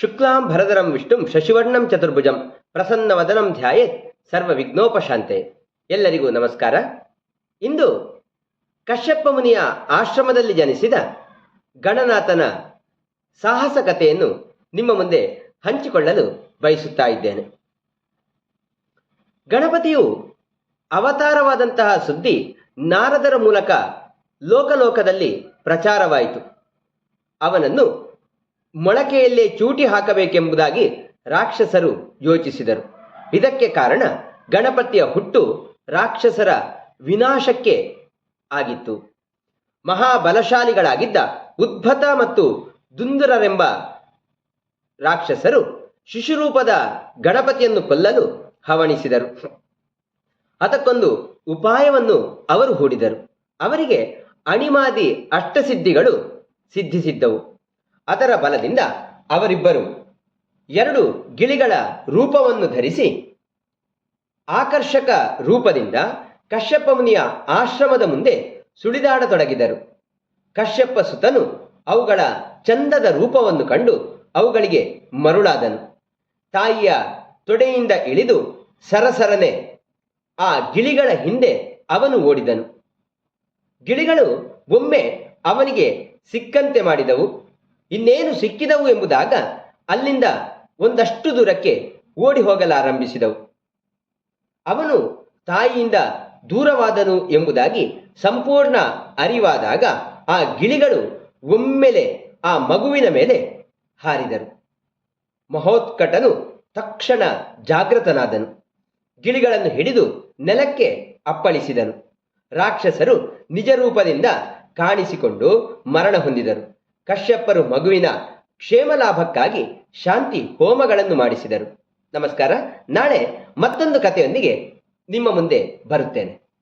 ಶುಕ್ಲಾಂ ಭರದರಂ ವಿಷ್ಣುಂ ಶಶಿವರ್ಣಂ ಚತುರ್ಭುಜಂ. ಪ್ರಸನ್ನವದನಂ ಧ್ಯಾಯೇತ್ ಸರ್ವ ವಿಘ್ನೋಪಶಾಂತೆ. ಎಲ್ಲರಿಗೂ ನಮಸ್ಕಾರ. ಇಂದು ಕಶ್ಯಪ್ಪ ಮುನಿಯ ಆಶ್ರಮದಲ್ಲಿ ಜನಿಸಿದ ಗಣನಾಥನ ಸಾಹಸ ಕಥೆಯನ್ನು ನಿಮ್ಮ ಮುಂದೆ ಹಂಚಿಕೊಳ್ಳಲು ಬಯಸುತ್ತಾ ಇದ್ದೇನೆ. ಗಣಪತಿಯು ಅವತಾರವಾದಂತಹ ಸುದ್ದಿ ನಾರದರ ಮೂಲಕ ಲೋಕಲೋಕದಲ್ಲಿ ಪ್ರಚಾರವಾಯಿತು. ಅವನನ್ನು ಮೊಳಕೆಯಲ್ಲೇ ಚೂಟಿ ಹಾಕಬೇಕೆಂಬುದಾಗಿ ರಾಕ್ಷಸರು ಯೋಚಿಸಿದರು. ಇದಕ್ಕೆ ಕಾರಣ ಗಣಪತಿಯ ಹುಟ್ಟು ರಾಕ್ಷಸರ ವಿನಾಶಕ್ಕೆ ಆಗಿತ್ತು. ಮಹಾಬಲಶಾಲಿಗಳಾಗಿದ್ದ ಉದ್ಭತ ಮತ್ತು ದುಂದುರರೆಂಬ ರಾಕ್ಷಸರು ಶಿಶುರೂಪದ ಗಣಪತಿಯನ್ನು ಕೊಲ್ಲಲು ಹವಣಿಸಿದರು. ಅದಕ್ಕೊಂದು ಉಪಾಯವನ್ನು ಅವರು ಹೂಡಿದರು. ಅವರಿಗೆ ಅಣಿಮಾದಿ ಅಷ್ಟಸಿದ್ಧಿಗಳು ಸಿದ್ಧಿಸಿದ್ದವು. ಅದರ ಬಲದಿಂದ ಅವರಿಬ್ಬರು ಎರಡು ಗಿಳಿಗಳ ರೂಪವನ್ನು ಧರಿಸಿ ಆಕರ್ಷಕ ರೂಪದಿಂದ ಕಶ್ಯಪ ಮುನಿಯ ಆಶ್ರಮದ ಮುಂದೆ ಸುಳಿದಾಡತೊಡಗಿದರು. ಕಶ್ಯಪ ಸುತನು ಅವುಗಳ ಚಂದದ ರೂಪವನ್ನು ಕಂಡು ಅವುಗಳಿಗೆ ಮರುಳಾದನು. ತಾಯಿಯ ತೊಡೆಯಿಂದ ಇಳಿದು ಸರಸರನೆ ಆ ಗಿಳಿಗಳ ಹಿಂದೆ ಅವನು ಓಡಿದನು. ಗಿಳಿಗಳು ಒಮ್ಮೆ ಅವನಿಗೆ ಸಿಕ್ಕಂತೆ ಮಾಡಿದವು. ಇನ್ನೇನು ಸಿಕ್ಕಿದವು ಎಂಬುದಾಗ ಅಲ್ಲಿಂದ ಒಂದಷ್ಟು ದೂರಕ್ಕೆ ಓಡಿ ಹೋಗಲಾರಂಭಿಸಿದವು. ಅವನು ತಾಯಿಯಿಂದ ದೂರವಾದನು ಎಂಬುದಾಗಿ ಸಂಪೂರ್ಣ ಅರಿವಾದಾಗ ಆ ಗಿಳಿಗಳು ಒಮ್ಮೆಲೆ ಆ ಮಗುವಿನ ಮೇಲೆ ಹಾರಿದರು. ಮಹೋತ್ಕಟನು ತಕ್ಷಣ ಜಾಗೃತನಾದನು ಗಿಳಿಗಳನ್ನು ಹಿಡಿದು ನೆಲಕ್ಕೆ ಅಪ್ಪಳಿಸಿದನು. ರಾಕ್ಷಸರು ನಿಜ ರೂಪದಿಂದ ಕಾಣಿಸಿಕೊಂಡು ಮರಣ ಹೊಂದಿದರು. ಕಶ್ಯಪರು ಮಗುವಿನ ಕ್ಷೇಮ ಲಾಭಕ್ಕಾಗಿ ಶಾಂತಿ ಹೋಮಗಳನ್ನು ಮಾಡಿಸಿದರು. ನಮಸ್ಕಾರ. ನಾಳೆ ಮತ್ತೊಂದು ಕಥೆಯೊಂದಿಗೆ ನಿಮ್ಮ ಮುಂದೆ ಬರುತ್ತೇನೆ.